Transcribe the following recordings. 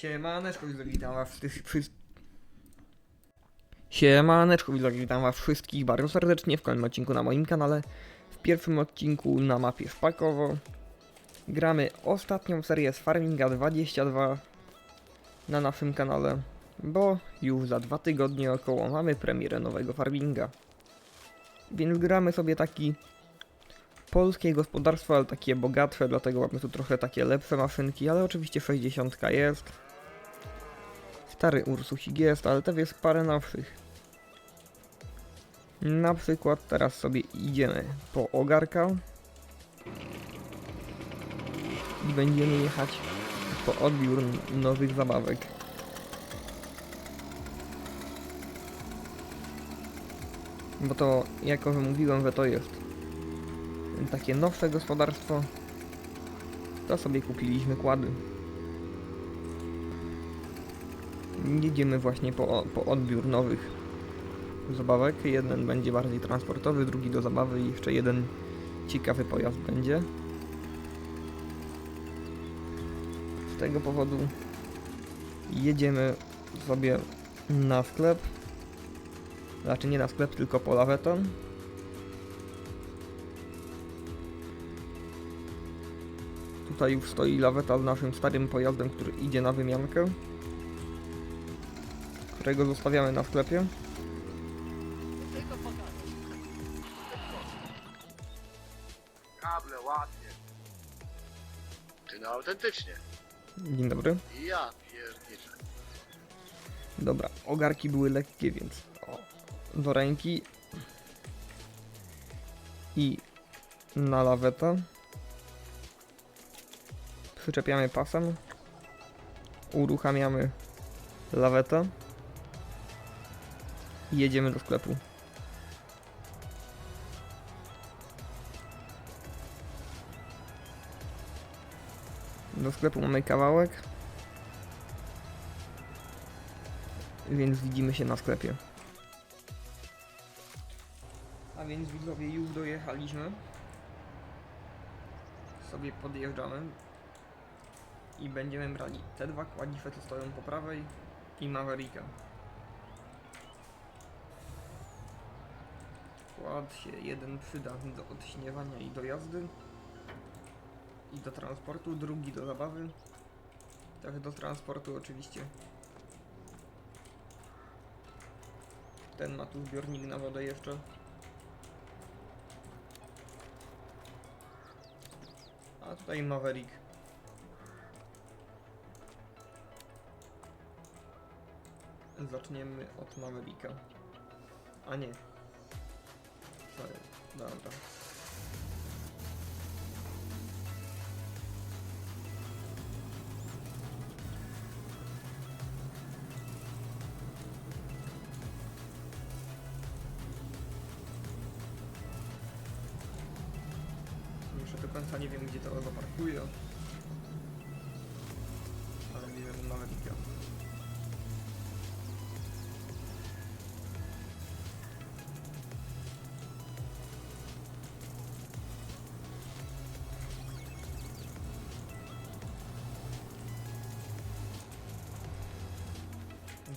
Siemaneczko, witam was wszystkich. Wszys... Siemaneczko, witam was wszystkich bardzo serdecznie w kolejnym odcinku na moim kanale. W pierwszym odcinku na mapie Szpakowo gramy ostatnią serię z Farminga 22 na naszym kanale, bo już za dwa tygodnie około mamy premierę nowego Farminga. Więc gramy sobie taki polskie gospodarstwo, ale takie bogatsze, dlatego mamy tu trochę takie lepsze maszynki, ale oczywiście 60 jest. Stary Ursusik jest, ale też jest parę nowszych. Na przykład teraz sobie idziemy po ogarka i będziemy jechać po odbiór nowych zabawek. Bo to, jako że mówiłem, że to jest takie nowsze gospodarstwo, to sobie kupiliśmy kłady. Jedziemy właśnie po, po odbiór nowych zabawek. Jeden będzie bardziej transportowy, drugi do zabawy i jeszcze jeden ciekawy pojazd będzie. Z tego powodu jedziemy sobie na sklep. Znaczy nie na sklep, tylko po laweton. Tutaj już stoi laweta z naszym starym pojazdem, który idzie na wymiankę. Którego zostawiamy na sklepie. Kable, ładnie. Ty no autentycznie. Dzień dobry. Ja pierniczę. Dobra, ogarki były lekkie, więc o, do ręki i na lawetę. Przyczepiamy pasem. Uruchamiamy lawetę. I jedziemy do sklepu. Do sklepu mamy kawałek. Więc widzimy się na sklepie. A więc widzowie już dojechaliśmy. Sobie podjeżdżamy. I będziemy brali te dwa kładzify, co stoją po prawej i Mavericka. Kład się jeden przyda do odśniewania i do jazdy. I do transportu, drugi do zabawy. Tak do transportu oczywiście. Ten ma tu zbiornik na wodę jeszcze. A tutaj Maverick. Zaczniemy od Mavericka. A nie. Sorry. Dobra. Jeszcze do końca nie wiem gdzie to zaparkuję.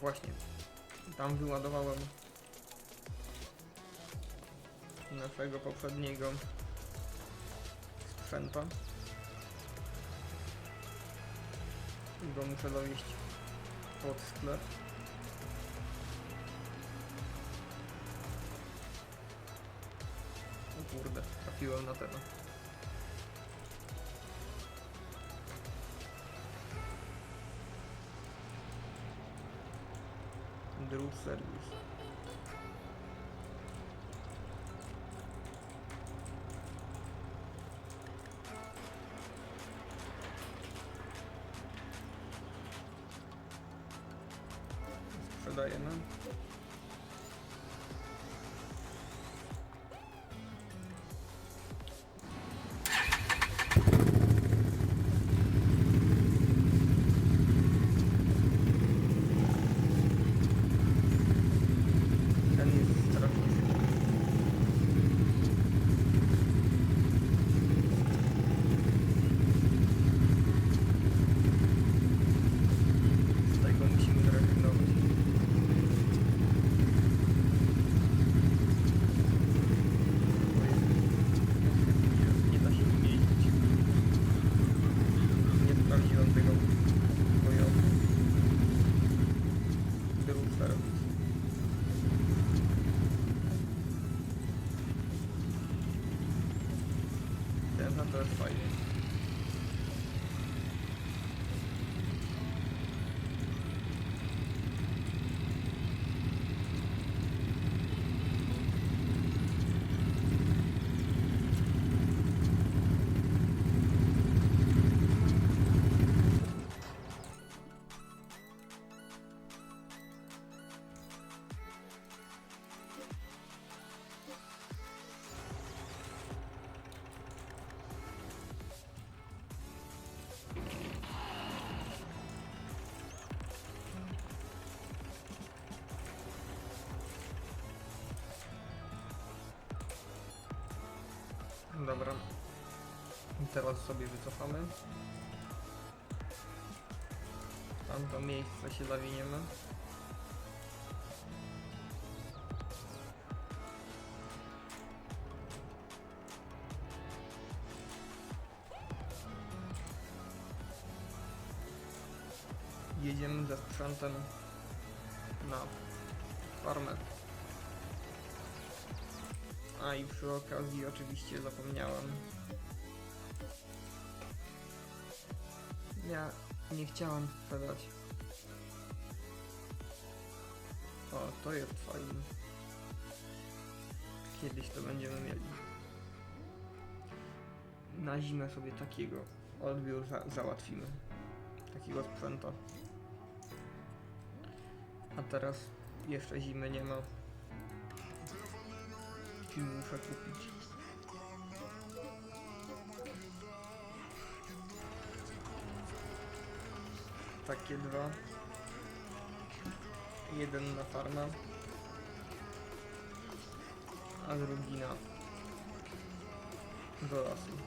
Właśnie. Tam wyładowałem naszego poprzedniego sprzęta. I go muszę dowieść pod sklep. O kurde, trafiłem na tego. Drut serwis. Sprzedajemy. Ten Dobra. I teraz sobie wycofamy. W Tamto miejsce się zawiniemy. Jedziemy ze sprzętem na farmę. A i przy okazji oczywiście zapomniałem. Ja nie chciałem sprzedać. O, to jest fajne. Kiedyś to będziemy mieli. Na zimę sobie takiego odbiór za załatwimy. Takiego sprzęta. A teraz jeszcze zimy nie ma. Film muszę kupić. Takie dwa. Jeden na farmę. A drugi na do lasu.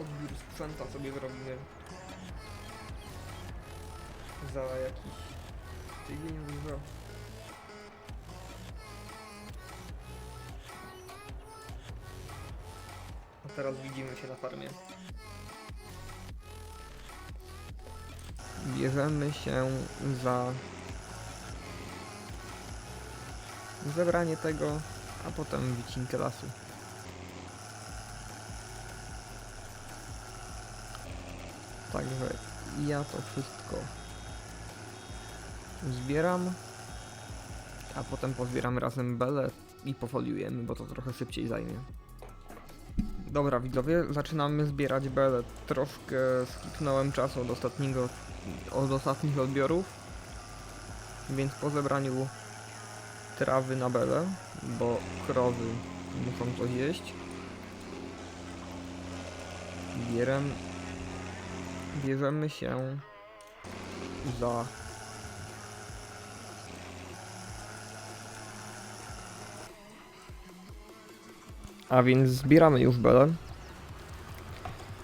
Odbiór sprzęta sobie zrobimy za jakiś A teraz widzimy się na farmie. Bierzemy się za zebranie tego, a potem wycinkę lasu. Także ja to wszystko zbieram, a potem pozbieramy razem belę i pofoliujemy, bo to trochę szybciej zajmie. Dobra widzowie, zaczynamy zbierać belę. Troszkę skipnąłem czasu od ostatniego, od ostatnich odbiorów, więc po zebraniu trawy na belę, bo krowy muszą coś jeść, bierem, bierzemy się za A więc zbieramy już belę.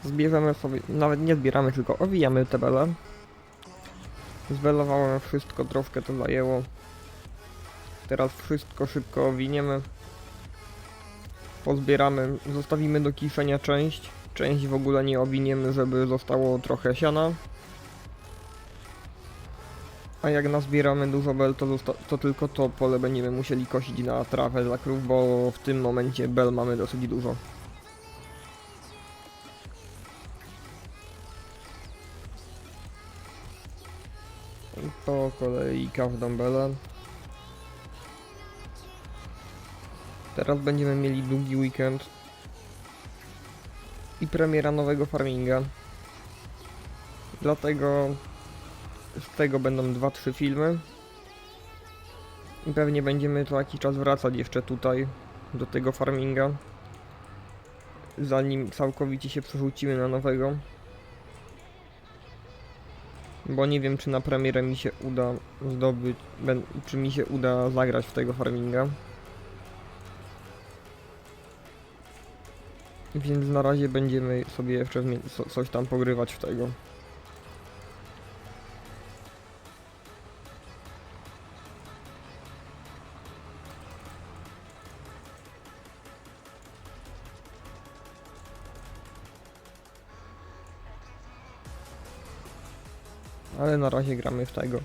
Zbierzemy sobie, nawet nie zbieramy, tylko owijamy te bele. Zwelowałem wszystko, troszkę to zajęło. Teraz wszystko szybko owiniemy. Pozbieramy, zostawimy do kiszenia część. Część w ogóle nie owiniemy, żeby zostało trochę siana. A jak nazbieramy dużo bel, to, to tylko to pole będziemy musieli kosić na trawę dla krów, bo w tym momencie bel mamy dosyć dużo. I Po kolei każdą belę. Teraz będziemy mieli długi weekend i premiera nowego farminga. Dlatego z tego będą 2-3 filmy. I pewnie będziemy co jakiś czas wracać jeszcze tutaj do tego farminga. Zanim całkowicie się przerzucimy na nowego. Bo nie wiem czy na premierę mi się uda zdobyć, czy mi się uda zagrać w tego farminga. Więc na razie będziemy sobie jeszcze coś tam pogrywać w tego. Ale na razie gramy w tego.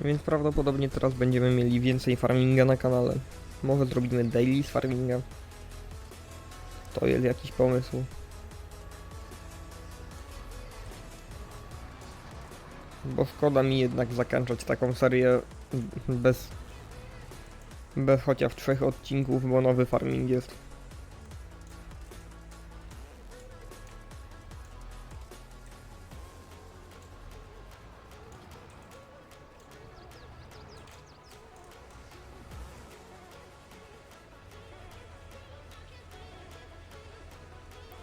Więc prawdopodobnie teraz będziemy mieli więcej farminga na kanale. Może zrobimy daily z farminga. To jest jakiś pomysł. Bo szkoda mi jednak zakończyć taką serię bez bez chociaż trzech odcinków, bo nowy farming jest.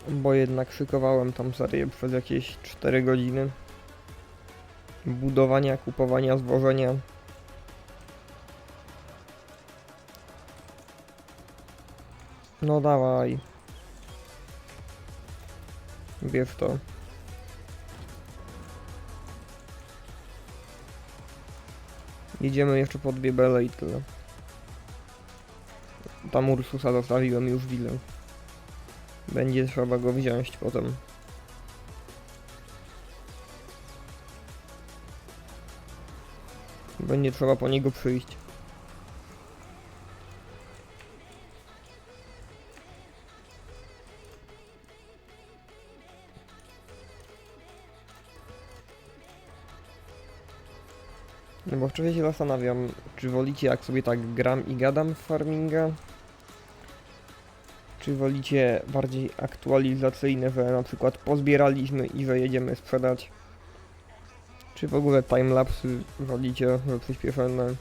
Bo jednak szykowałem tą serię przez jakieś 4 godziny. Budowania, kupowania, zwożenia. No dawaj. Bierz to. Jedziemy jeszcze po dwie i tyle. Tam Ursusa zostawiłem już willę. Będzie trzeba go wziąć potem. Będzie trzeba po niego przyjść. Bo wcześniej się zastanawiam, czy wolicie jak sobie tak gram i gadam w farminga? Czy wolicie bardziej aktualizacyjne, że na przykład pozbieraliśmy i że jedziemy sprzedać? Czy w ogóle timelapsy wolicie, że przyspieszone?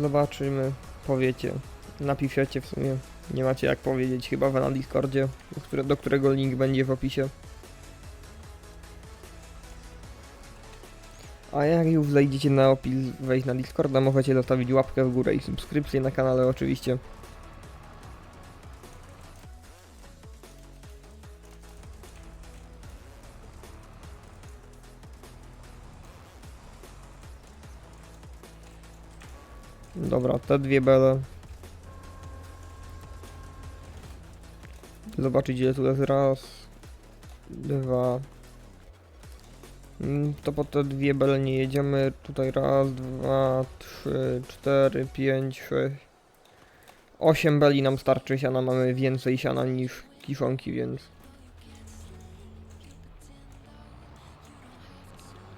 Zobaczymy, powiecie. Napiszecie w sumie. Nie macie jak powiedzieć, chyba że na Discordzie, do którego link będzie w opisie. A jak już zejdziecie na opis, wejść na Discorda, możecie zostawić łapkę w górę i subskrypcję na kanale oczywiście. Dobra, te dwie bele. Zobaczyć ile tu jest raz, dwa, To po te dwie bele nie jedziemy. Tutaj raz, dwa, trzy, cztery, pięć, sześć. Osiem beli nam starczy siana. Mamy więcej siana niż kiszonki, więc.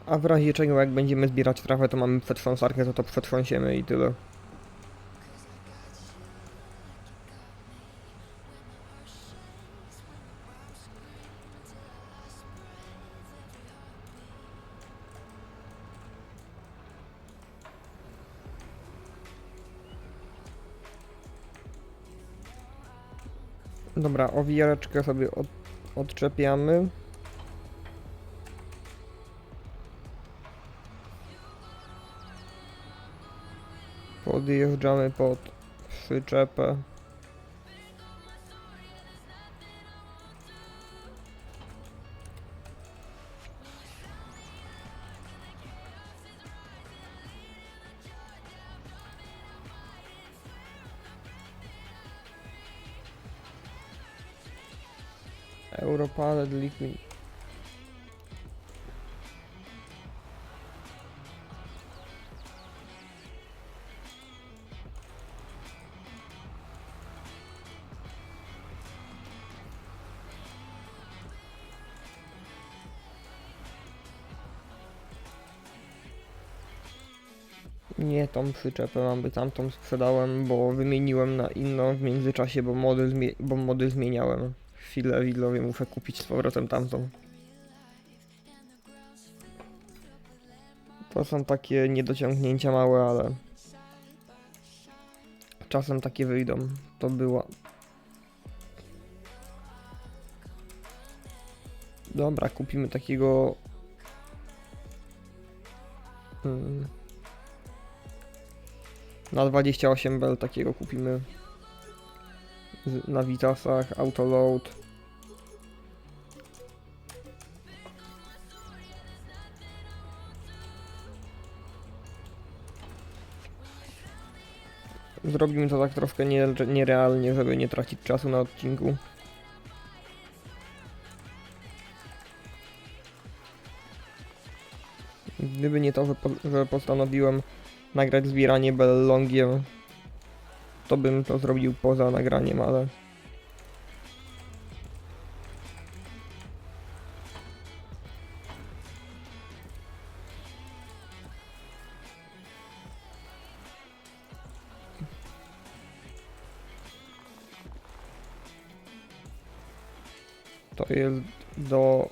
A w razie czego jak będziemy zbierać trawę, to mamy przetrząsarkę, to to przetrząsiemy i tyle. Dobra, owijareczkę sobie od, odczepiamy. Podjeżdżamy pod przyczepę. Nie tą przyczepę mam, by tamtą sprzedałem, bo wymieniłem na inną w międzyczasie, bo zmie- bo model zmieniałem. Chwilę widzowie muszę kupić z powrotem tamtą. To są takie niedociągnięcia małe, ale czasem takie wyjdą. To była. Dobra, kupimy takiego. Hmm. Na 28 bel takiego kupimy. Na Vitasach, autoload. zrobimy to tak troszkę nie, nierealnie, żeby nie tracić czasu na odcinku. Gdyby nie to, że postanowiłem nagrać zbieranie bellongiem, to bym to zrobił poza nagraniem, ale... To jest do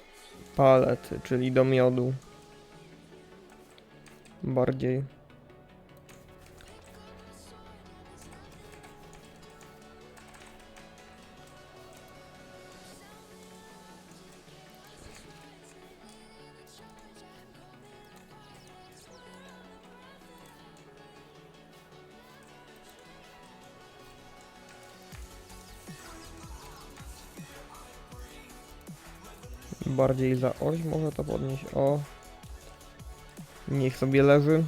palety, czyli do miodu. Bardziej. Bardziej za oś może to podnieść. O. Niech sobie leży.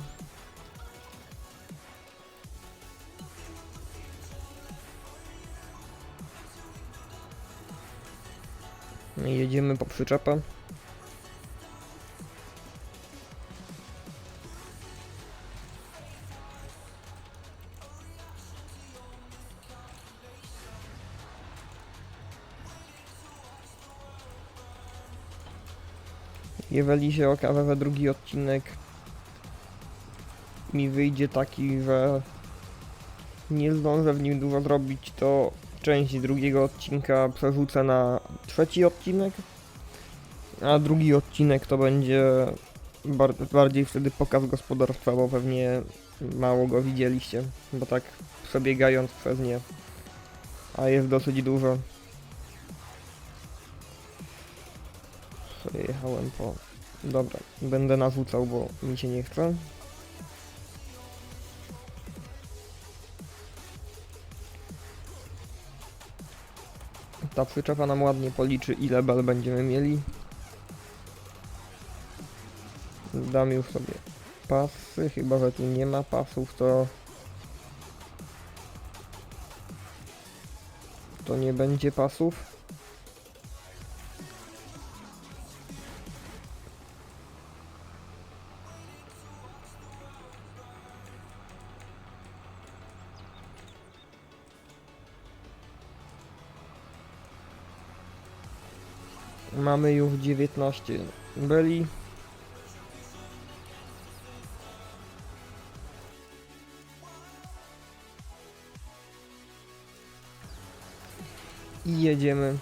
Jedziemy po przyczepę. Jeżeli się okaże, że drugi odcinek mi wyjdzie taki, że nie zdążę w nim dużo zrobić, to część drugiego odcinka przerzucę na trzeci odcinek, a drugi odcinek to będzie bar bardziej wtedy pokaz gospodarstwa, bo pewnie mało go widzieliście, bo tak przebiegając przez nie, a jest dosyć dużo. Przejechałem po... Dobra, będę narzucał, bo mi się nie chce. Ta przyczepa nam ładnie policzy, ile bel będziemy mieli. Dam już sobie pasy, chyba że tu nie ma pasów, to... To nie będzie pasów. Mamy już 19 beli. I jedziemy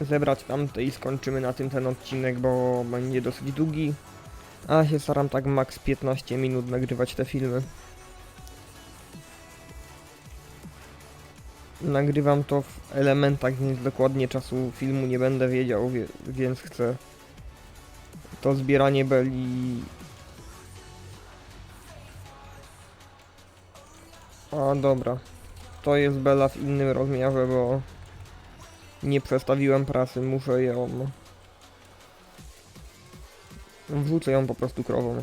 zebrać tamte i skończymy na tym ten odcinek, bo będzie dosyć długi. A się staram tak max 15 minut nagrywać te filmy. Nagrywam to w elementach, więc dokładnie czasu filmu nie będę wiedział, wie, więc chcę to zbieranie beli. A dobra, to jest bela w innym rozmiarze, bo nie przestawiłem prasy, muszę ją. Wrzucę ją po prostu krową.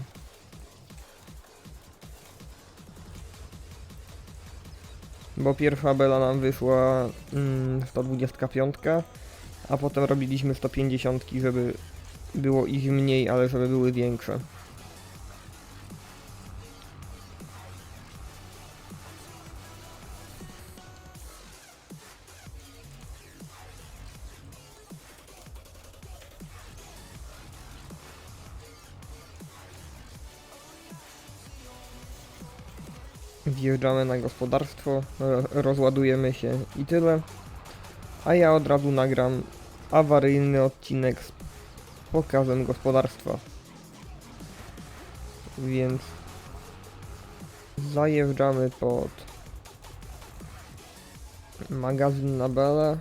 Bo pierwsza bela nam wyszła mm, 125, a potem robiliśmy 150, żeby było ich mniej, ale żeby były większe. Wjeżdżamy na gospodarstwo, ro- rozładujemy się i tyle. A ja od razu nagram awaryjny odcinek z pokazem gospodarstwa. Więc zajeżdżamy pod magazyn na Bele.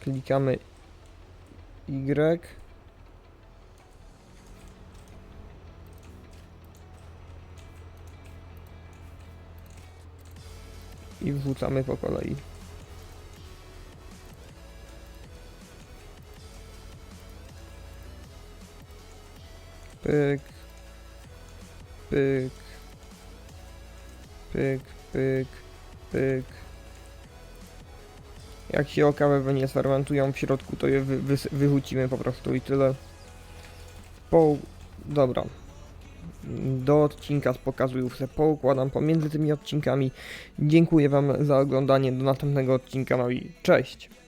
Klikamy Y. i wrzucamy po kolei. pyk, pyk, pyk, pyk, pyk. Jak się okawy nie sfermentują w środku, to je wy, wy, po prostu i tyle. Po... Dobra. Do odcinka z pokazujów se poukładam pomiędzy tymi odcinkami. Dziękuję Wam za oglądanie. Do następnego odcinka. No i cześć!